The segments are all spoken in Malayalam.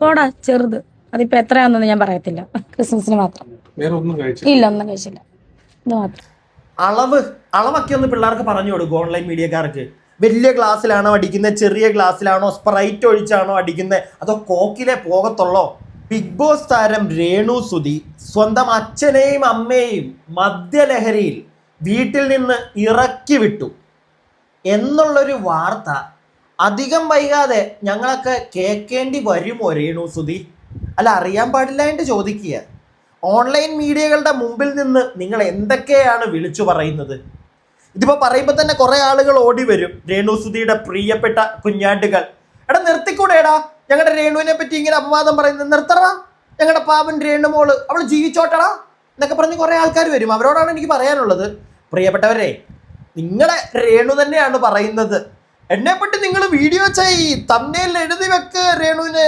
പോടാ ചെറുത്. അതിപ്പോ എത്രയാണെന്ന് ഞാൻ പറയത്തില്ല. ക്രിസ്മസിന് മാത്രം. ഇല്ല ഒന്നും കഴിച്ചില്ല. ഇത് മാത്രം. അളവ് അളവൊക്കെ ഒന്ന് പിള്ളേർക്ക് പറഞ്ഞു കൊടുക്കും ഓൺലൈൻ മീഡിയക്കാർക്ക് വലിയ ഗ്ലാസ്സിലാണോ അടിക്കുന്നത് ചെറിയ ഗ്ലാസ്സിലാണോ സ്പ്രൈറ്റ് ഒഴിച്ചാണോ അടിക്കുന്നത് അതോ കോക്കിലെ പോകത്തുള്ളോ? ബിഗ് ബോസ് താരം രേണു സുധി സ്വന്തം അച്ഛനെയും അമ്മയെയും മദ്യലഹരിയിൽ വീട്ടിൽ നിന്ന് ഇറക്കി വിട്ടു. എന്നുള്ളൊരു വാർത്ത അധികം വൈകാതെ ഞങ്ങളൊക്കെ കേൾക്കേണ്ടി വരുമോ രേണു സുധി? അല്ല അറിയാൻ പാടില്ല എന്ന് ചോദിക്കുക ഓൺലൈൻ മീഡിയകളുടെ മുമ്പിൽ നിന്ന് നിങ്ങൾ എന്തൊക്കെയാണ് വിളിച്ചു പറയുന്നത്? ഇതിപ്പോൾ പറയുമ്പോൾ തന്നെ കുറേ ആളുകൾ ഓടി വരും. രേണു സുധിയുടെ പ്രിയപ്പെട്ട കുഞ്ഞാട്ടുകൾ എടാ നിർത്തിക്കൂടെടാ. ഞങ്ങളുടെ രേണുവിനെ പറ്റി ഇങ്ങനെ അപവാദം പറയുന്നത് നിർത്തടാ ഞങ്ങളുടെ പാവൻ രേണു മോൾ അവൾ ജീവിച്ചോട്ടടാ എന്നൊക്കെ പറഞ്ഞ് കുറേ ആൾക്കാർ വരും. അവരോടാണ് എനിക്ക് പറയാനുള്ളത്. പ്രിയപ്പെട്ടവരെ നിങ്ങളെ രേണു തന്നെയാണ് പറയുന്നത്. എന്നെ പറ്റി നിങ്ങൾ വീഡിയോ ചെയ്. തമ്മിൽ എഴുതി വെക്ക്. രേണുവിന്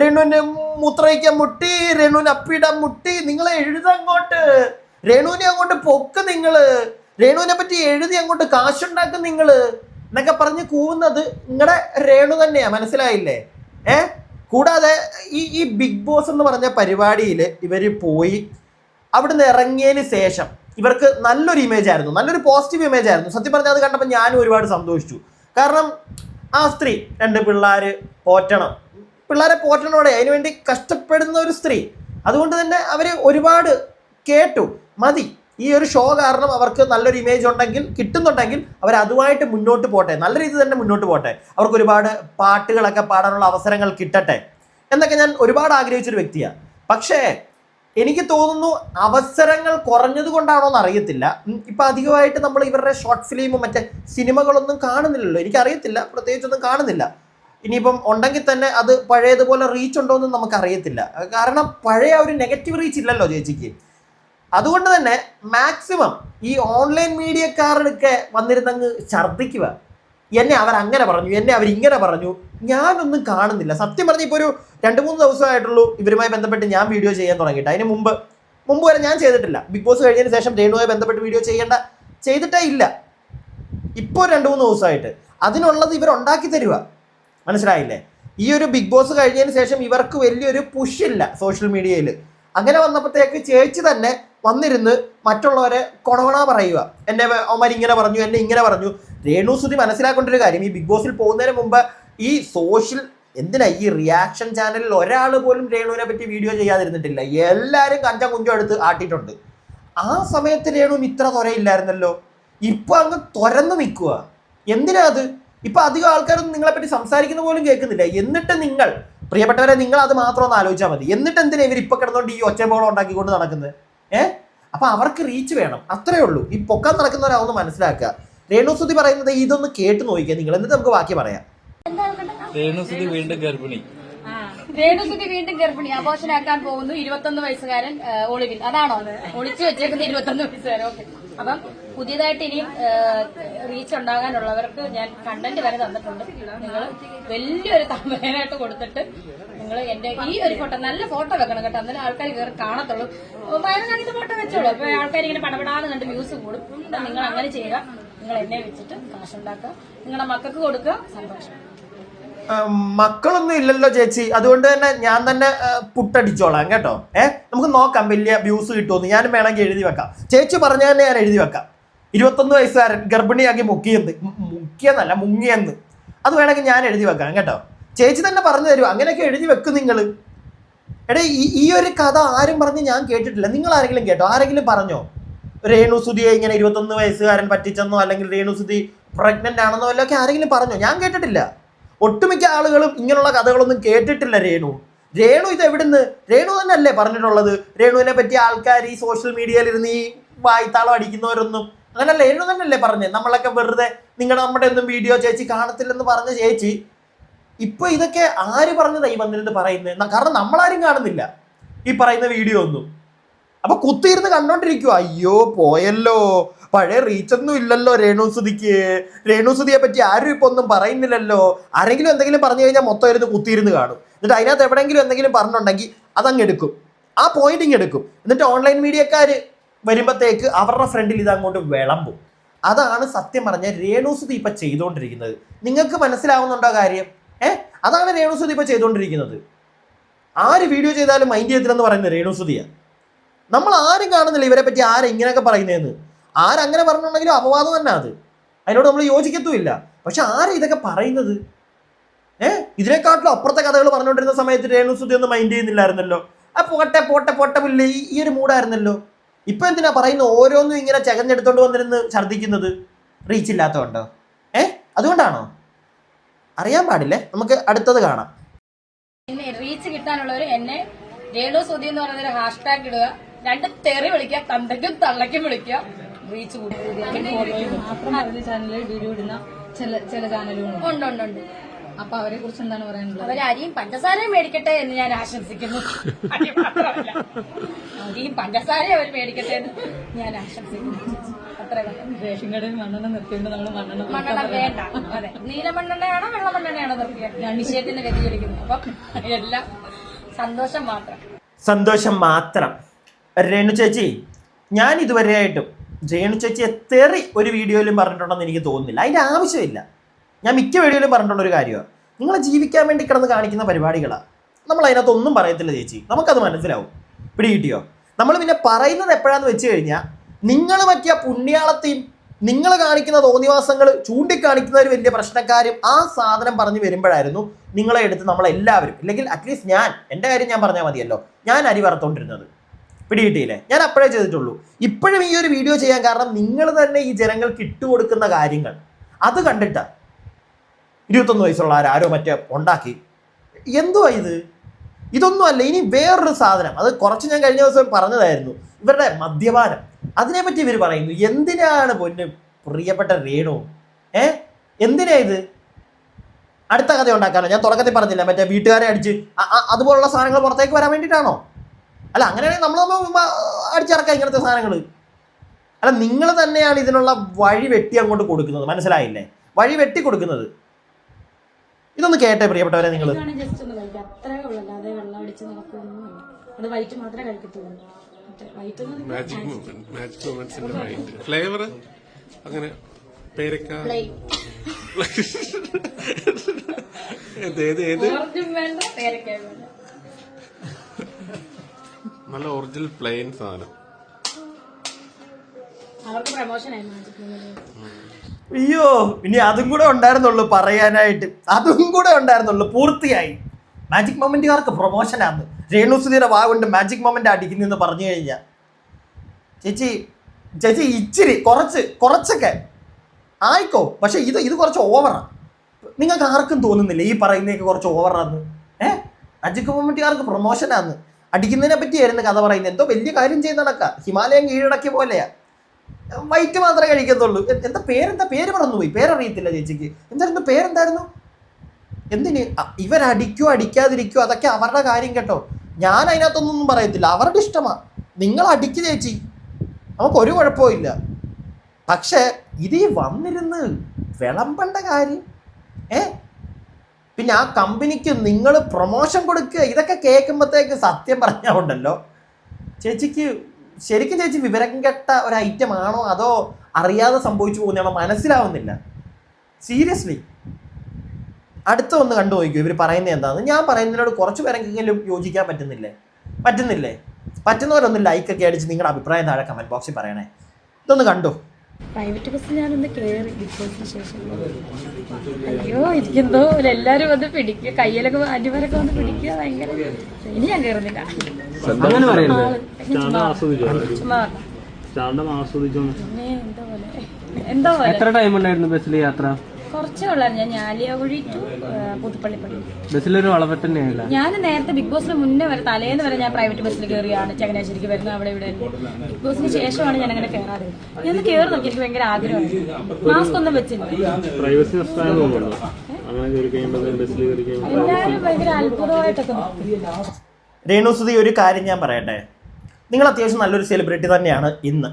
രേണുവിന് മുത്രയ്ക്കാൻ മുട്ടി. രേണുവിന് അപ്പിടാൻ മുട്ടി. നിങ്ങൾ എഴുതങ്ങോട്ട് രേണുവിനെ അങ്ങോട്ട് പൊക്ക് നിങ്ങൾ രേണുവിനെ പറ്റി എഴുതി അങ്ങോട്ട് കാശുണ്ടാക്കും നിങ്ങൾ എന്നൊക്കെ പറഞ്ഞ് കൂവുന്നത് നിങ്ങളുടെ രേണു തന്നെയാ. മനസ്സിലായില്ലേ? ഏ? കൂടാതെ ഈ ഈ ബിഗ് ബോസ് എന്ന് പറഞ്ഞ പരിപാടിയിൽ ഇവർ പോയി. അവിടുന്ന് ഇറങ്ങിയതിന് ശേഷം ഇവർക്ക് നല്ലൊരു ഇമേജ് ആയിരുന്നു. നല്ലൊരു പോസിറ്റീവ് ഇമേജ് ആയിരുന്നു. സത്യം പറഞ്ഞാൽ അത് കണ്ടപ്പോൾ ഞാനും ഒരുപാട് സന്തോഷിച്ചു. കാരണം ആ സ്ത്രീ രണ്ട് പിള്ളേർ പോറ്റണം. പിള്ളേരെ പോറ്റണോടെ അതിനുവേണ്ടി കഷ്ടപ്പെടുന്ന ഒരു സ്ത്രീ. അതുകൊണ്ട് തന്നെ അവർ ഒരുപാട് കേട്ടു. മതി. ഈ ഒരു ഷോ കാരണം അവർക്ക് നല്ലൊരു ഇമേജ് ഉണ്ടെങ്കിൽ കിട്ടുന്നുണ്ടെങ്കിൽ അവർ അതുമായിട്ട് മുന്നോട്ട് പോട്ടെ. നല്ല രീതിയിൽ തന്നെ മുന്നോട്ട് പോട്ടെ. അവർക്ക് ഒരുപാട് പാട്ടുകളൊക്കെ പാടാനുള്ള അവസരങ്ങൾ കിട്ടട്ടെ. എന്നൊക്കെ ഞാൻ ഒരുപാട് ആഗ്രഹിച്ചൊരു വ്യക്തിയാണ്. പക്ഷേ എനിക്ക് തോന്നുന്നു അവസരങ്ങൾ കുറഞ്ഞത് കൊണ്ടാണോ എന്ന് അറിയത്തില്ല. ഇപ്പൊ അധികമായിട്ട് നമ്മൾ ഇവരുടെ ഷോർട്ട് ഫിലിമും മറ്റേ സിനിമകളൊന്നും കാണുന്നില്ലല്ലോ. എനിക്കറിയത്തില്ല. പ്രത്യേകിച്ചൊന്നും കാണുന്നില്ല. ഇനിയിപ്പം ഉണ്ടെങ്കിൽ തന്നെ അത് പഴയതുപോലെ റീച്ച് ഉണ്ടോ എന്ന് നമുക്ക് അറിയത്തില്ല കാരണം പഴയ ഒരു നെഗറ്റീവ് റീച്ച് ഇല്ലല്ലോ ചേച്ചിക്ക്. അതുകൊണ്ട് തന്നെ മാക്സിമം ഈ ഓൺലൈൻ മീഡിയക്കാരൊക്കെ വന്നിരുന്നങ്ങ് ഛർദ്ദിക്കുക. എന്നെ അവർ അങ്ങനെ പറഞ്ഞു എന്നെ അവർ ഇങ്ങനെ പറഞ്ഞു. ഞാനൊന്നും കാണുന്നില്ല. സത്യം പറഞ്ഞ ഇപ്പോൾ ഒരു രണ്ട് മൂന്ന് ദിവസമായിട്ടുള്ളൂ ഇവരുമായി ബന്ധപ്പെട്ട് ഞാൻ വീഡിയോ ചെയ്യാൻ തുടങ്ങിയിട്ട്. അതിന് മുമ്പ് മുമ്പ് വരെ ഞാൻ ചെയ്തിട്ടില്ല. ബിഗ് ബോസ് കഴിഞ്ഞതിന് ശേഷം രേണുമായി ബന്ധപ്പെട്ട് വീഡിയോ ചെയ്യേണ്ട ചെയ്തിട്ടേ ഇല്ല. ഇപ്പോൾ രണ്ട് മൂന്ന് ദിവസമായിട്ട്. അതിനുള്ളത് ഇവർ ഉണ്ടാക്കി തരുക മനസ്സിലായില്ലേ? ഈ ഒരു ബിഗ് ബോസ് കഴിഞ്ഞതിന് ശേഷം ഇവർക്ക് വലിയൊരു പുഷ് ഇല്ല സോഷ്യൽ മീഡിയയിൽ അങ്ങനെ വന്നപ്പോഴത്തേക്ക് ചേച്ചി തന്നെ വന്നിരുന്ന് മറ്റുള്ളവരെ കൊണകൊണ പറയുക എന്നെ അവന്മാർ ഇങ്ങനെ പറഞ്ഞു എന്നെ ഇങ്ങനെ പറഞ്ഞു. രേണു സുധി മനസ്സിലാക്കേണ്ട ഒരു കാര്യം ഈ ബിഗ് ബോസിൽ പോകുന്നതിന് മുമ്പ് ഈ സോഷ്യൽ എന്തിനാ ഈ റിയാക്ഷൻ ചാനലിൽ ഒരാൾ പോലും രേണുവിനെ പറ്റി വീഡിയോ ചെയ്യാതിരുന്നിട്ടില്ല. എല്ലാവരും കഞ്ചം കുഞ്ചം എടുത്ത് ആട്ടിയിട്ടുണ്ട്. ആ സമയത്ത് രേണുവിന് ഇത്ര തൊരയില്ലായിരുന്നല്ലോ. ഇപ്പൊ അങ്ങ് തുരന്ന് നിൽക്കുക എന്തിനാ അത്? ഇപ്പൊ അധികം ആൾക്കാരൊന്നും നിങ്ങളെ പറ്റി സംസാരിക്കുന്ന പോലും കേൾക്കുന്നില്ല. എന്നിട്ട് നിങ്ങൾ പ്രിയപ്പെട്ടവരെ നിങ്ങൾ അത് മാത്രം ഒന്ന് ആലോചിച്ചാൽ മതി. എന്നിട്ട് എന്തിനാ ഇവർ ഇപ്പൊ കിടന്നുകൊണ്ട് ഈ ഒച്ചബോളം ഉണ്ടാക്കിക്കൊണ്ട് നടക്കുന്നത്? ഏഹ് അപ്പൊ അവർക്ക് റീച്ച് വേണം. അത്രേ ഉള്ളൂ. ഈ പൊക്കാൻ നടക്കുന്നവരാവുന്ന മനസ്സിലാക്കുക. രേണു സുധി പറയുന്നത് ഇതൊന്ന് കേട്ട് നോക്കിക്കുക നിങ്ങൾ എന്നിട്ട് നമുക്ക് ബാക്കി പറയാം. രേണുസുതി വീണ്ടും ഗർഭിണി. രേണുസുതി വീണ്ടും ഗർഭിണി. ആഘോഷനാക്കാൻ പോകുന്നു ഇരുപത്തൊന്ന് വയസ്സുകാരൻ ഒളിവിൽ. അതാണോ ഒളിച്ചു വെച്ചേക്കുന്ന ഇരുപത്തൊന്ന് വയസ്സുകാരൻ. ഓക്കെ. അപ്പം പുതിയതായിട്ട് ഇനിയും റീച്ച് ഉണ്ടാകാനുള്ളവർക്ക് ഞാൻ കണ്ടന്റ് വരെ തന്നിട്ടുണ്ട്. നിങ്ങൾ വലിയൊരു തമ്പനായിട്ട് കൊടുത്തിട്ട് നിങ്ങൾ എന്റെ ഈ ഒരു ഫോട്ടോ നല്ല ഫോട്ടോ വെക്കണം കേട്ടോ. അന്നേരം ആൾക്കാർ കയറി കാണത്തുള്ളൂ. വയറ് കാണിക്കുന്ന ഫോട്ടോ വെച്ചോളൂ. അപ്പൊ ആൾക്കാർ ഇങ്ങനെ പടപടാന്ന് കണ്ട് വ്യൂസ് കൂടും. നിങ്ങൾ അങ്ങനെ ചെയ്യുക. നിങ്ങൾ എന്നെ വെച്ചിട്ട് കാശുണ്ടാക്കുക. നിങ്ങളുടെ മക്കൾക്ക് കൊടുക്കുക. സന്തോഷം. മക്കളൊന്നും ഇല്ലല്ലോ ചേച്ചി. അതുകൊണ്ട് തന്നെ ഞാൻ തന്നെ പുട്ടടിച്ചോളാം കേട്ടോ. ഏ നമുക്ക് നോക്കാം വലിയ വ്യൂസ് കിട്ടുമെന്ന്. ഞാനും വേണമെങ്കിൽ എഴുതി വെക്കാം. ചേച്ചി പറഞ്ഞ തന്നെ ഞാൻ എഴുതി വെക്കാം. ഇരുപത്തൊന്ന് വയസ്സുകാരൻ ഗർഭിണിയാക്കി മുക്കിയെന്ന്. മുക്കിയെന്നല്ല മുങ്ങിയെന്ന്. അത് വേണമെങ്കിൽ ഞാൻ എഴുതി വെക്കാം കേട്ടോ. ചേച്ചി തന്നെ പറഞ്ഞു തരും. അങ്ങനെയൊക്കെ എഴുതി വെക്കും നിങ്ങൾ എടേ ഈ ഒരു കഥ ആരും പറഞ്ഞ് ഞാൻ കേട്ടിട്ടില്ല. നിങ്ങൾ ആരെങ്കിലും കേട്ടോ? ആരെങ്കിലും പറഞ്ഞോ? രേണു സുധിയെ ഇങ്ങനെ ഇരുപത്തൊന്ന് വയസ്സുകാരൻ പറ്റിച്ചെന്നോ അല്ലെങ്കിൽ രേണു സുധി പ്രഗ്നന്റ് ആണെന്നോ വല്ലതൊക്കെ ആരെങ്കിലും പറഞ്ഞോ? ഞാൻ കേട്ടിട്ടില്ല. ഒട്ടുമിക്ക ആളുകളും ഇങ്ങനെയുള്ള കഥകളൊന്നും കേട്ടിട്ടില്ല രേണു. രേണു ഇത് എവിടുന്ന്? രേണു തന്നെ അല്ലേ പറഞ്ഞിട്ടുള്ളത്? രേണുവിനെ പറ്റി ആൾക്കാർ ഈ സോഷ്യൽ മീഡിയയിൽ ഇരുന്ന് ഈ വായ്ത്താളം അടിക്കുന്നവരൊന്നും അങ്ങനല്ല രേണു തന്നെയല്ലേ പറഞ്ഞത് നമ്മളൊക്കെ വെറുതെ നിങ്ങൾ നമ്മുടെ ഒന്നും വീഡിയോ ചേച്ചി കാണത്തില്ലെന്ന് പറഞ്ഞ ചേച്ചി ഇപ്പൊ ഇതൊക്കെ ആര് പറഞ്ഞതാ ഈ വന്നിരുന്ന് പറയുന്നത് കാരണം നമ്മളാരും കാണുന്നില്ല ഈ പറയുന്ന വീഡിയോ ഒന്നും. അപ്പൊ കുത്തിയിരുന്ന് കണ്ടോണ്ടിരിക്കുക അയ്യോ പോയല്ലോ. പഴയ റീച്ചൊന്നും ഇല്ലല്ലോ രേണുസുതിക്ക് രേണുസുതിയെ പറ്റി ആരും ഇപ്പൊ ഒന്നും പറയുന്നില്ലല്ലോ. ആരെങ്കിലും എന്തെങ്കിലും പറഞ്ഞു കഴിഞ്ഞാൽ മൊത്തം ഇരുന്ന് കുത്തിയിരുന്ന് കാണും. എന്നിട്ട് അതിനകത്ത് എവിടെയെങ്കിലും എന്തെങ്കിലും പറഞ്ഞിട്ടുണ്ടെങ്കിൽ അതങ്ങ് എടുക്കും ആ പോയിന്റ് എടുക്കും എന്നിട്ട് ഓൺലൈൻ മീഡിയക്കാർ വരുമ്പോഴത്തേക്ക് അവരുടെ ഫ്രണ്ടിൽ ഇത് അങ്ങോട്ട് വിളമ്പും. അതാണ് സത്യം പറഞ്ഞ രേണുസുതി ഇപ്പൊ ചെയ്തുകൊണ്ടിരിക്കുന്നത് നിങ്ങൾക്ക് മനസ്സിലാവുന്നുണ്ടോ കാര്യം? ഏ? അതാണ് രേണുസുതി ഇപ്പൊ ചെയ്തുകൊണ്ടിരിക്കുന്നത് ആര് വീഡിയോ ചെയ്താലും മൈൻഡ് ചെയ്തില്ലെന്ന് പറയുന്നത് രേണുസുതിയാണ് നമ്മൾ ആരും കാണുന്നില്ല ഇവരെ പറ്റി ആരെങ്ങനെയൊക്കെ പറയുന്നതെന്ന് ആരങ്ങനെ പറഞ്ഞിട്ടുണ്ടെങ്കിലും അപവാദം തന്നെ അത്. അതിനോട് നമ്മൾ യോജിക്കത്തുമില്ല. പക്ഷെ ആരാ ഇതൊക്കെ പറയുന്നത്? ഏ? ഇതിനെക്കാട്ടിലും അപ്പുറത്തെ കഥകൾ പറഞ്ഞുകൊണ്ടിരുന്ന സമയത്ത് രേണുസുതി ഒന്നും മൈൻഡ് ചെയ്യുന്നില്ലായിരുന്നല്ലോ. ആ പോട്ടെ പോട്ടെ പോട്ടെ പുല്ല് ഈ ഈ ഒരു മൂടായിരുന്നല്ലോ ഇപ്പൊ എന്തിനാ പറയുന്ന? ഓരോന്നും ഇങ്ങനെ ചകഞ്ഞെടുത്തോണ്ട് വന്നിരുന്ന് ഛർദ്ദിക്കുന്നത്? റീച്ച് ഇല്ലാത്തതുകൊണ്ടോ? ഏഹ് അതുകൊണ്ടാണോ? അറിയാൻ പാടില്ലേ? നമുക്ക് അടുത്തത് കാണാം. എന്നെ റീച്ച് കിട്ടാനുള്ളവർ എന്നെ രേണു സുധി എന്ന് പറയുന്ന ഹാഷ്ടാഗ് ഇടുക. രണ്ട് തെറി വിളിക്കുക തന്തയ്ക്കും തള്ളയ്ക്കും വിളിക്കുക. റീച്ച് മാത്രം പറഞ്ഞ ചാനലിൽ വീഡിയോ ഇടുന്ന ചില ചില ചാനലുകളുണ്ട് ഉണ്ട് ഉണ്ട് ഉണ്ട്. അപ്പൊ അവരെ കുറിച്ച് എന്താണ് പറയാനുള്ളത്? അവർ അരിയും പഞ്ചസാരയും മേടിക്കട്ടെ എന്ന് ഞാൻ ആശംസിക്കുന്നു. അരിയും പഞ്ചസാരയും അവർ മേടിക്കട്ടെ എന്ന് ഞാൻ ആശംസിക്കുന്നു. അത്ര റേഷൻ കടയിൽ മണ്ണെണ്ണ നിർത്തിയുണ്ട് നമ്മൾ മണ്ണെണ്ണ മണ്ണെണ്ണ വേണ്ട. അതെ. നീല മണ്ണെണ്ണയാണോ വെള്ള മണ്ണെണ്ണയാണോ നിർത്തിയത് നിശ്ചയത്തിന് വ്യതിചലിക്കുന്നു അപ്പൊ എല്ലാം സന്തോഷം മാത്രം. സന്തോഷം മാത്രം. രേണു ചേച്ചി ഞാൻ ഇതുവരെയായിട്ടും രേണു ചേച്ചി തെറി ഒരു വീഡിയോയിലും പറഞ്ഞിട്ടുണ്ടെന്ന് എനിക്ക് തോന്നുന്നില്ല. അതിന്റെ ആവശ്യമില്ല. ഞാൻ മിക്ക വീഡിയോയിലും പറഞ്ഞിട്ടുള്ള ഒരു കാര്യമാണ്. നിങ്ങൾ ജീവിക്കാൻ വേണ്ടി കിടന്ന് കാണിക്കുന്ന പരിപാടികളാണ് നമ്മൾ അതിനകത്ത് ഒന്നും പറയത്തില്ല ചേച്ചി. നമുക്കത് മനസ്സിലാവും. പിടി കിട്ടിയോ നമ്മൾ പിന്നെ പറയുന്നത് എപ്പോഴാന്ന് വെച്ച് കഴിഞ്ഞാൽ നിങ്ങൾ പറ്റിയ പുണ്യാളത്തെയും നിങ്ങൾ കാണിക്കുന്ന തോന്നിവാസങ്ങൾ ചൂണ്ടിക്കാണിക്കുന്ന ഒരു വലിയ പ്രശ്നക്കാരും ആ സാധനം പറഞ്ഞു വരുമ്പോഴായിരുന്നു നിങ്ങളെ എടുത്ത് നമ്മളെല്ലാവരും ഇല്ലെങ്കിൽ അറ്റ്ലീസ്റ്റ് ഞാൻ എന്റെ കാര്യം ഞാൻ പറഞ്ഞാൽ മതിയല്ലോ. ഞാൻ അരി വറുത്തോണ്ടിരുന്നത്. പിടികിട്ടിയില്ലേ? ഞാൻ അപ്പോഴേ ചെയ്തിട്ടുള്ളൂ. ഇപ്പോഴും ഈ ഒരു വീഡിയോ ചെയ്യാൻ കാരണം നിങ്ങൾ തന്നെ ഈ ജനങ്ങൾക്ക് ഇട്ടുകൊടുക്കുന്ന കാര്യങ്ങൾ. അത് കണ്ടിട്ട് ഇരുപത്തൊന്ന് വയസ്സുള്ള ആരോ മറ്റേ ഉണ്ടാക്കി. എന്തുവാ ഇത്? ഇതൊന്നും അല്ല ഇനി വേറൊരു സാധനം. അത് കുറച്ച് ഞാൻ കഴിഞ്ഞ ദിവസം പറഞ്ഞതായിരുന്നു. ഇവരുടെ മദ്യപാനം. അതിനെപ്പറ്റി ഇവർ പറയുന്നു എന്തിനാണ് പൊന്ന് പ്രിയപ്പെട്ട രേണു? ഏ? എന്തിനാ ഇത്? അടുത്ത കഥ ഉണ്ടാക്കാനോ? ഞാൻ തുടക്കത്തിൽ പറഞ്ഞില്ല മറ്റേ വീട്ടുകാരെ അടിച്ച് അതുപോലുള്ള സാധനങ്ങൾ പുറത്തേക്ക് വരാൻ വേണ്ടിയിട്ടാണോ? അല്ല അങ്ങനെയാണെങ്കിൽ നമ്മൾ നമ്മൾ അടിച്ചിറക്കാം ഇങ്ങനത്തെ സാധനങ്ങൾ അല്ല നിങ്ങൾ തന്നെയാണ് ഇതിനുള്ള വഴി വെട്ടി അങ്ങോട്ട് കൊടുക്കുന്നത് മനസ്സിലായില്ലേ? വഴി വെട്ടി കൊടുക്കുന്നത്. ഇതൊന്ന് കേട്ടേ പ്രിയപ്പെട്ടവരെ നിങ്ങൾ ഫ്ലേവർ അങ്ങനെ പേരക്ക? ഏത് ഏത് ഏത്? നല്ല ഒറിജിനൽ പ്ലെയിൻ സാധനം. അവർക്ക് പ്രമോഷൻ അയ്യോ ഇനി അതും കൂടെ ഉണ്ടായിരുന്നുള്ളൂ പറയാനായിട്ട്. അതും കൂടെ ഉണ്ടായിരുന്നുള്ളൂ പൂർത്തിയായി. മാജിക് മൊമെന്റുകാർക്ക് പ്രൊമോഷനാണ് രേണു സുധീരെ വാ കൊണ്ട് മാജിക് മൊമെന്റ് അടിക്കുന്നെന്ന് പറഞ്ഞു കഴിഞ്ഞാൽ ചേച്ചി ചേച്ചി ഇച്ചിരി കുറച്ച് കുറച്ചൊക്കെ ആയിക്കോ. പക്ഷെ ഇത് ഇത് കുറച്ച് ഓവറാണ് നിങ്ങൾക്ക് ആർക്കും തോന്നുന്നില്ല ഈ പറയുന്നതൊക്കെ കുറച്ച് ഓവറാന്ന് ഏഹ് മാജിക് മൊമെന്റുകാർക്ക് പ്രൊമോഷനാന്ന് അടിക്കുന്നതിനെ പറ്റിയായിരുന്നു കഥ പറയുന്നത്. എന്തോ വലിയ കാര്യം ചെയ്ത് നടക്കുക ഹിമാലയം കീഴടക്കിയ പോലെയാ. വൈറ്റ് മാത്രമേ കഴിക്കത്തുള്ളൂ. എന്താ പേരെന്താ? പേര് മറന്നുപോയി. പേരറിയത്തില്ല ചേച്ചിക്ക്. എന്തായിരുന്നു? പേരെന്തായിരുന്നു? എന്തിന്? ഇവരടിക്കോ അടിക്കാതിരിക്കോ അതൊക്കെ അവരുടെ കാര്യം കേട്ടോ. ഞാൻ അതിനകത്തൊന്നും പറയത്തില്ല. അവരുടെ ഇഷ്ടമാണ് നിങ്ങൾ അടിക്ക് ചേച്ചി. നമുക്ക് ഒരു കുഴപ്പമില്ല പക്ഷേ ഇത് വന്നിരുന്ന് വിളമ്പേണ്ട കാര്യം. ഏ? പിന്നെ ആ കമ്പനിക്ക് നിങ്ങൾ പ്രൊമോഷൻ കൊടുക്കുക ഇതൊക്കെ കേൾക്കുമ്പോഴത്തേക്ക് സത്യം പറഞ്ഞാൽ ഉണ്ടല്ലോ ചേച്ചിക്ക് ശരിക്കും ചേച്ചി വിവരം കെട്ട ഒരു ഐറ്റം ആണോ അതോ അറിയാതെ സംഭവിച്ചു പോകുന്നതാണോ മനസ്സിലാവുന്നില്ല. സീരിയസ്ലി അടുത്ത ഒന്ന് കണ്ടു നോക്കൂ ഇവർ പറയുന്നത് എന്താണെന്ന് ഞാൻ പറയുന്നതിനോട് കുറച്ച് പേരെങ്കിലും യോജിക്കാൻ പറ്റുന്നില്ലേ? പറ്റുന്നില്ലേ? പറ്റുന്നവരൊന്ന് ലൈക്കൊക്കെ അടിച്ച് നിങ്ങളുടെ അഭിപ്രായം താഴെ കമന്റ് ബോക്സിൽ പറയണേ. ഇതൊന്ന് കണ്ടു. പ്രൈവറ്റ് ബസ്സിൽ ഞാനൊന്ന് കയറി ബിഗ് ബോസിന് ശേഷം. അയ്യോ ഇരിക്കുന്നോ എല്ലാരും വന്ന് പിടിക്കുക കയ്യിലൊക്കെ അടിവരൊക്കെ വന്ന് പിടിക്കുക ഭയങ്കര ഇനി ഞാൻ കയറുന്നില്ല എത്ര ടൈം ഉണ്ടായിരുന്നു ബസ്സിൽ യാത്ര? കുറച്ചേ ഉള്ളായിരുന്നു. ഞാൻ ഞാലിയാകുഴി ടു പുതുപ്പള്ളി പടി ബസ്സിലൊരു ഞാൻ നേരത്തെ ബിഗ് ബോസിന് മുന്നേ വരെ തലേന്ന് വരെ ഞാൻ പ്രൈവറ്റ് ബസ്സിൽ കയറിയാണ് ചങ്ങനാശ്ശേരിക്ക് വരുന്നത്. അവിടെ ഇവിടെ ബിഗ് ബോസിന് ശേഷമാണ് ഞാൻ അങ്ങനെ കയറാതെ ഞാൻ കയറി നോക്കി എനിക്ക് ഭയങ്കര ആഗ്രഹമായിരുന്നു മാസ്ക് ഒന്നും വെച്ചില്ല. എല്ലാവരും ഭയങ്കര അത്ഭുതമായിട്ടൊക്കെ രേണുസുതി ഒരു കാര്യം ഞാൻ പറയട്ടെ? നിങ്ങൾ അത്യാവശ്യം നല്ലൊരു സെലിബ്രിറ്റി തന്നെയാണ് ഇന്ന്.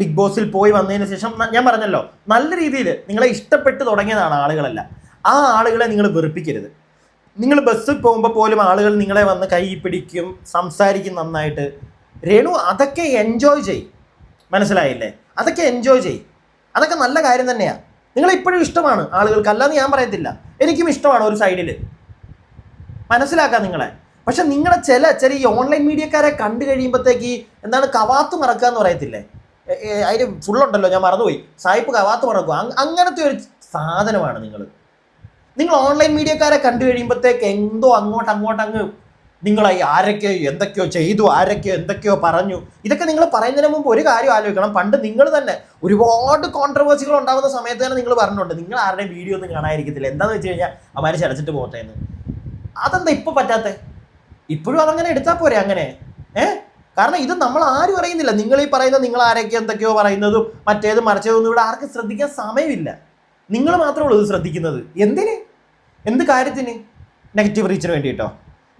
ബിഗ് ബോസിൽ പോയി വന്നതിന് ശേഷം ഞാൻ പറഞ്ഞല്ലോ നല്ല രീതിയിൽ നിങ്ങളെ ഇഷ്ടപ്പെട്ട് തുടങ്ങിയതാണ് ആളുകളല്ല. ആ ആളുകളെ നിങ്ങൾ വെറുപ്പിക്കരുത്. നിങ്ങൾ ബസ്സിൽ പോകുമ്പോൾ പോലും ആളുകൾ നിങ്ങളെ വന്ന് കൈ പിടിക്കും സംസാരിക്കും നന്നായിട്ട്. രേണു അതൊക്കെ എൻജോയ് ചെയ്. മനസ്സിലായില്ലേ? അതൊക്കെ എൻജോയ് ചെയ്. അതൊക്കെ നല്ല കാര്യം തന്നെയാണ് നിങ്ങൾ ഇപ്പോഴും ഇഷ്ടമാണ് ആളുകൾക്ക്. അല്ലാന്ന് ഞാൻ പറയത്തില്ല. എനിക്കും ഇഷ്ടമാണ് ഒരു സൈഡിൽ മനസ്സിലാക്കാം നിങ്ങളെ? പക്ഷെ നിങ്ങളെ ചില ചില ഈ ഓൺലൈൻ മീഡിയക്കാരെ കണ്ടു കഴിയുമ്പോഴത്തേക്ക് എന്താണ് കവാത്ത് മറക്കുക എന്ന് പറയത്തില്ലേ? അതിന് ഫുള്ളുണ്ടല്ലോ ഞാൻ മറന്നുപോയി. സായിപ്പ് കവാത്ത് മറക്കുക അങ്ങനത്തെ ഒരു സാധനമാണ് നിങ്ങൾ നിങ്ങൾ ഓൺലൈൻ മീഡിയക്കാരെ കണ്ടു കഴിയുമ്പോഴത്തേക്ക് എന്തോ അങ്ങോട്ട് അങ്ങോട്ട് അങ്ങ് നിങ്ങളെ ആരൊക്കെയോ എന്തൊക്കെയോ ചെയ്തു ആരൊക്കെയോ എന്തൊക്കെയോ പറഞ്ഞു. ഇതൊക്കെ നിങ്ങൾ പറയുന്നതിന് മുമ്പ് ഒരു കാര്യം ആലോചിക്കണം. പണ്ട് നിങ്ങൾ തന്നെ ഒരുപാട് കോൺട്രവേഴ്സികൾ ഉണ്ടാകുന്ന സമയത്ത് തന്നെ നിങ്ങൾ പറഞ്ഞിട്ടുണ്ട്. നിങ്ങൾ ആരുടെയും വീഡിയോ ഒന്നും കാണാതിരിക്കത്തില്ല. എന്താണെന്ന് വെച്ച് കഴിഞ്ഞാൽ അവന്മാർ ചടച്ചിട്ട് പോട്ടേന്ന് അതെന്താ ഇപ്പൊ പറ്റാത്തെ? ഇപ്പോഴും അതങ്ങനെ എടുത്താൽ പോരെ അങ്ങനെ? ഏ? കാരണം ഇത് നമ്മൾ ആരും അറിയുന്നില്ല. നിങ്ങൾ ഈ പറയുന്ന നിങ്ങൾ ആരൊക്കെ എന്തൊക്കെയോ പറയുന്നതും മറ്റേത് മറിച്ചതൊന്നും ഇവിടെ ആർക്കും ശ്രദ്ധിക്കാൻ സമയമില്ല. നിങ്ങൾ മാത്രമേ ഉള്ളൂ ഇത് ശ്രദ്ധിക്കുന്നത്. എന്തിന്? എന്ത് കാര്യത്തിന്? നെഗറ്റീവ് റീച്ചിന് വേണ്ടിയിട്ടോ.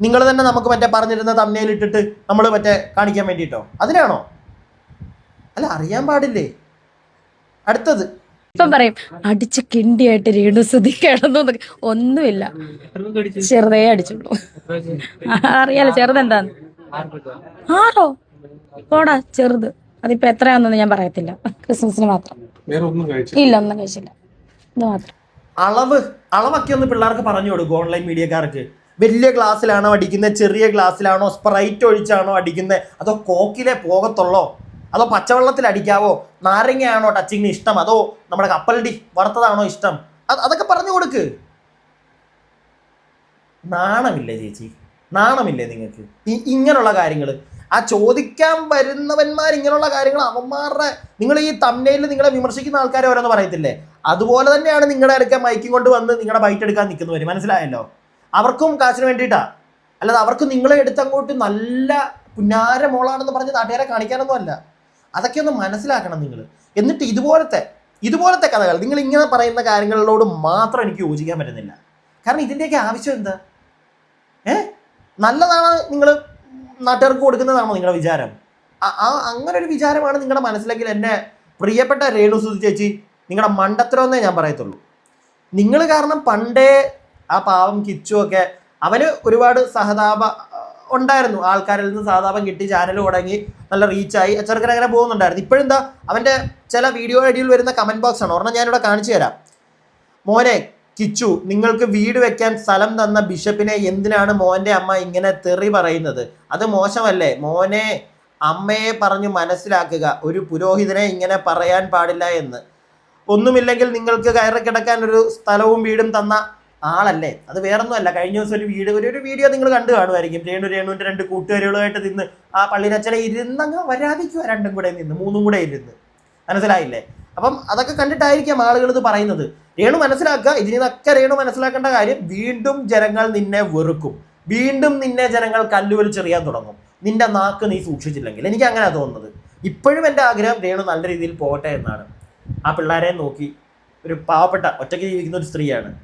നിങ്ങൾ തന്നെ നമുക്ക് മറ്റേ പറഞ്ഞിരുന്ന തമ്മയിലിട്ടിട്ട് നമ്മൾ മറ്റേ കാണിക്കാൻ വേണ്ടിയിട്ടോ. അതിനാണോ? അല്ല അറിയാൻ പാടില്ലേ? അടുത്തത്. ഇപ്പം പറയും അടിച്ച് കിണ്ടിയായിട്ട് രേണു സുധി കിടന്നു ഒന്നുമില്ല. ചെറുതേ അടിച്ചുള്ളൂ. അറിയാലോ ചെറുതെന്താന്ന്? ആറോ പോടാ ചെറുത്. അതിപ്പോ എത്രയാണെന്നൊന്നും ഞാൻ പറയത്തില്ല. ക്രിസ്മസിന് മാത്രം. ഇല്ല ഒന്നും കഴിച്ചില്ല. ഇത് മാത്രം. അളവ് അളവൊക്കെ ഒന്ന് പിള്ളേർക്ക് പറഞ്ഞു കൊടുക്കും ഓൺലൈൻ മീഡിയക്കാർക്ക് വലിയ ഗ്ലാസ്സിലാണോ അടിക്കുന്നത് ചെറിയ ഗ്ലാസ്സിലാണോ സ്പ്രൈറ്റ് ഒഴിച്ചാണോ അടിക്കുന്നത് അതോ കോക്കിലെ പോകത്തുള്ളോ? അതോ പച്ചവെള്ളത്തിൽ അടിക്കാവോ? നാരങ്ങയാണോ ടച്ചിങ്ങിന് ഇഷ്ടം? അതോ നമ്മുടെ കപ്പലടി വറുത്തതാണോ ഇഷ്ടം? അതൊക്കെ പറഞ്ഞു കൊടുക്ക്. നാണമില്ല ചേച്ചി? നാണമില്ലേ നിങ്ങൾക്ക്? ഈ ഇങ്ങനെയുള്ള കാര്യങ്ങൾ ആ ചോദിക്കാൻ വരുന്നവന്മാർ ഇങ്ങനെയുള്ള കാര്യങ്ങൾ അവന്മാരുടെ നിങ്ങൾ ഈ തമ്മനയിൽ നിങ്ങളെ വിമർശിക്കുന്ന ആൾക്കാരെ ഓരോന്ന് പറയത്തില്ലേ? അതുപോലെ തന്നെയാണ് നിങ്ങളുടെ അടുക്ക മൈക്കും കൊണ്ട് വന്ന് നിങ്ങളുടെ ബൈറ്റ് എടുക്കാൻ നിൽക്കുന്നവർ മനസ്സിലായല്ലോ? അവർക്കും കാശിന് വേണ്ടിയിട്ടാ. അല്ലാതെ അവർക്ക് നിങ്ങളെ എടുത്തങ്ങോട്ട് നല്ല പുന്നാര മോളാണെന്ന് പറഞ്ഞ് നാട്ടുകാരെ കാണിക്കാനൊന്നും അല്ല. അതൊക്കെ ഒന്ന് മനസ്സിലാക്കണം നിങ്ങൾ എന്നിട്ട് ഇതുപോലത്തെ ഇതുപോലത്തെ കഥകൾ നിങ്ങൾ ഇങ്ങനെ പറയുന്ന കാര്യങ്ങളോട് മാത്രം എനിക്ക് യോജിക്കാൻ പറ്റുന്നില്ല. കാരണം ഇതിന്റെയൊക്കെ ആവശ്യം എന്താ? ഏ? നല്ലതാണ് നിങ്ങൾ നാട്ടുകാർക്ക് കൊടുക്കുന്നതാണോ നിങ്ങളുടെ വിചാരം? ആ- അങ്ങനെ ഒരു വിചാരമാണ് നിങ്ങളുടെ മനസ്സിലെങ്കിൽ എന്റെ പ്രിയപ്പെട്ട രേണു സുധി ചേച്ചി നിങ്ങളുടെ മണ്ടത്തരമെന്നേ ഞാൻ പറയത്തുള്ളൂ. നിങ്ങൾ കാരണം പണ്ടേ ആ പാവം കിച്ചു ഒക്കെ അവന് ഒരുപാട് സഹതാപ ഉണ്ടായിരുന്നു. ആൾക്കാരിൽ നിന്ന് സഹതാപം കിട്ടി ചാനൽ തുടങ്ങി നല്ല റീച്ചായി ചെറുക്കൻ അങ്ങനെ പോകുന്നുണ്ടായിരുന്നു. ഇപ്പോഴെന്താ? അവന്റെ ചില വീഡിയോ ഐഡിയിൽ വരുന്ന കമന്റ് ബോക്സ് ആണ്. ഒരെണ്ണം ഞാനിവിടെ കാണിച്ചു തരാം. മോനെ കിച്ചു നിങ്ങൾക്ക് വീട് വെക്കാൻ സ്ഥലം തന്ന ബിഷപ്പിനെ എന്തിനാണ് മോന്റെ അമ്മ ഇങ്ങനെ തെറി പറയുന്നത്? അത് മോശമല്ലേ? മോനെ അമ്മയെ പറഞ്ഞു മനസ്സിലാക്കുക. ഒരു പുരോഹിതനെ ഇങ്ങനെ പറയാൻ പാടില്ല എന്ന്. ഒന്നുമില്ലെങ്കിൽ നിങ്ങൾക്ക് കയറി കിടക്കാൻ ഒരു സ്ഥലവും വീടും തന്ന ആളല്ലേ? അത് വേറൊന്നുമല്ല. കഴിഞ്ഞ ദിവസം ഒരു വീഡിയോ ഒരു ഒരു വീഡിയോ നിങ്ങൾ കണ്ടു കാണുമായിരിക്കും. രേണു രേണുവിന്റെ രണ്ട് കൂട്ടുകാരികളുമായിട്ട് നിന്ന് ആ പള്ളിരച്ചനെ ഇരുന്നങ്ങ് വരാതിക്കുക രണ്ടും കൂടെ നിന്ന് മൂന്നും കൂടെ ഇരുന്ന്. മനസ്സിലായില്ലേ? അപ്പം അതൊക്കെ കണ്ടിട്ടായിരിക്കാം ആളുകൾ ഇത് പറയുന്നത്. രേണു മനസ്സിലാക്കുക ഇതിൽ നിന്നൊക്കെ രേണു മനസ്സിലാക്കേണ്ട കാര്യം വീണ്ടും ജനങ്ങൾ നിന്നെ വെറുക്കും. വീണ്ടും നിന്നെ ജനങ്ങൾ കല്ലുവലിച്ചെറിയാൻ തുടങ്ങും. നിന്റെ നാക്ക് നീ സൂക്ഷിച്ചില്ലെങ്കിൽ. എനിക്ക് അങ്ങനെ തോന്നുന്നത്. ഇപ്പോഴും എന്റെ ആഗ്രഹം രേണു നല്ല രീതിയിൽ പോകട്ടെ എന്നാണ്. ആ പിള്ളേരെ നോക്കി ഒരു പാവപ്പെട്ട ഒറ്റയ്ക്ക് ജീവിക്കുന്ന ഒരു സ്ത്രീയാണ്.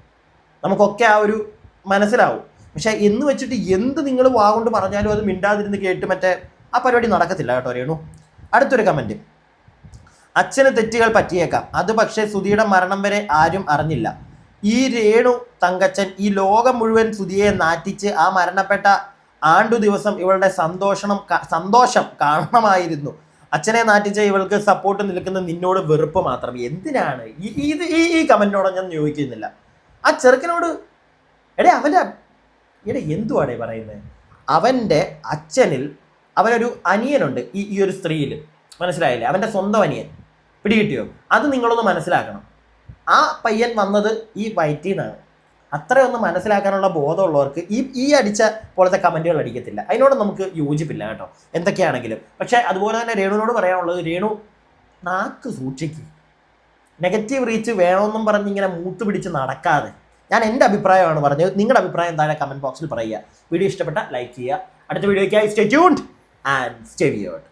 നമുക്കൊക്കെ ആ ഒരു മനസ്സിലാവും. പക്ഷെ എന്ന് വെച്ചിട്ട് എന്ത് നിങ്ങൾ വാ കൊണ്ട് പറഞ്ഞാലും അത് മിണ്ടാതിരുന്ന് കേട്ട് മറ്റേ ആ പരിപാടി നടക്കത്തില്ല കേട്ടോ രേണു. അടുത്തൊരു കമന്റ് അച്ഛന് തെറ്റുകൾ പറ്റിയേക്കാം. അത് പക്ഷേ സുധിയുടെ മരണം വരെ ആരും അറിഞ്ഞില്ല. ഈ രേണു തങ്കച്ചൻ ഈ ലോകം മുഴുവൻ സുധിയെ നാറ്റിച്ച് ആ മരണപ്പെട്ട ആണ്ടു ദിവസം ഇവളുടെ സന്തോഷം സന്തോഷം കാണണമായിരുന്നു അച്ഛനെ നാറ്റിച്ച ഇവൾക്ക് സപ്പോർട്ട് നിൽക്കുന്ന നിന്നോട് വെറുപ്പ് മാത്രം. എന്തിനാണ്? ഈ ഇത് ഈ ഈ ഞാൻ യോജിക്കുന്നില്ല ആ ചെറുക്കനോട് എടേ അവന്റെ എടേ എന്തുവാടേ പറയുന്നത് അവന്റെ അച്ഛനിൽ അവനൊരു അനിയനുണ്ട് ഈ ഈ ഒരു സ്ത്രീയിൽ. മനസ്സിലായില്ലേ? അവന്റെ സ്വന്തം അനിയൻ. പിടികിട്ടിയോ? അത് നിങ്ങളൊന്ന് മനസ്സിലാക്കണം. ആ പയ്യൻ വന്നത് ഈ വയറ്റിൽ നിന്നാണ് അത്രയൊന്നും മനസ്സിലാക്കാനുള്ള ബോധമുള്ളവർക്ക് ഈ ഈ അടിച്ച പോലത്തെ കമന്റുകൾ അടിക്കത്തില്ല. അതിനോട് നമുക്ക് യോജിപ്പില്ല കേട്ടോ. എന്തൊക്കെയാണെങ്കിലും. പക്ഷേ അതുപോലെ തന്നെ രേണുവിനോട് പറയാനുള്ളത് രേണു നാക്ക് സൂക്ഷിക്കും. നെഗറ്റീവ് റീച്ച് വേണമെന്നും പറഞ്ഞ് ഇങ്ങനെ മൂത്ത് പിടിച്ച് നടക്കാതെ. ഞാൻ എന്റെ അഭിപ്രായമാണ് പറഞ്ഞത്. നിങ്ങളുടെ അഭിപ്രായം താഴെ കമന്റ് ബോക്സിൽ പറയുക. വീഡിയോ ഇഷ്ടപ്പെട്ട ലൈക്ക് ചെയ്യുക. അടുത്ത വീഡിയോയ്ക്കായി stay tuned and stay weird.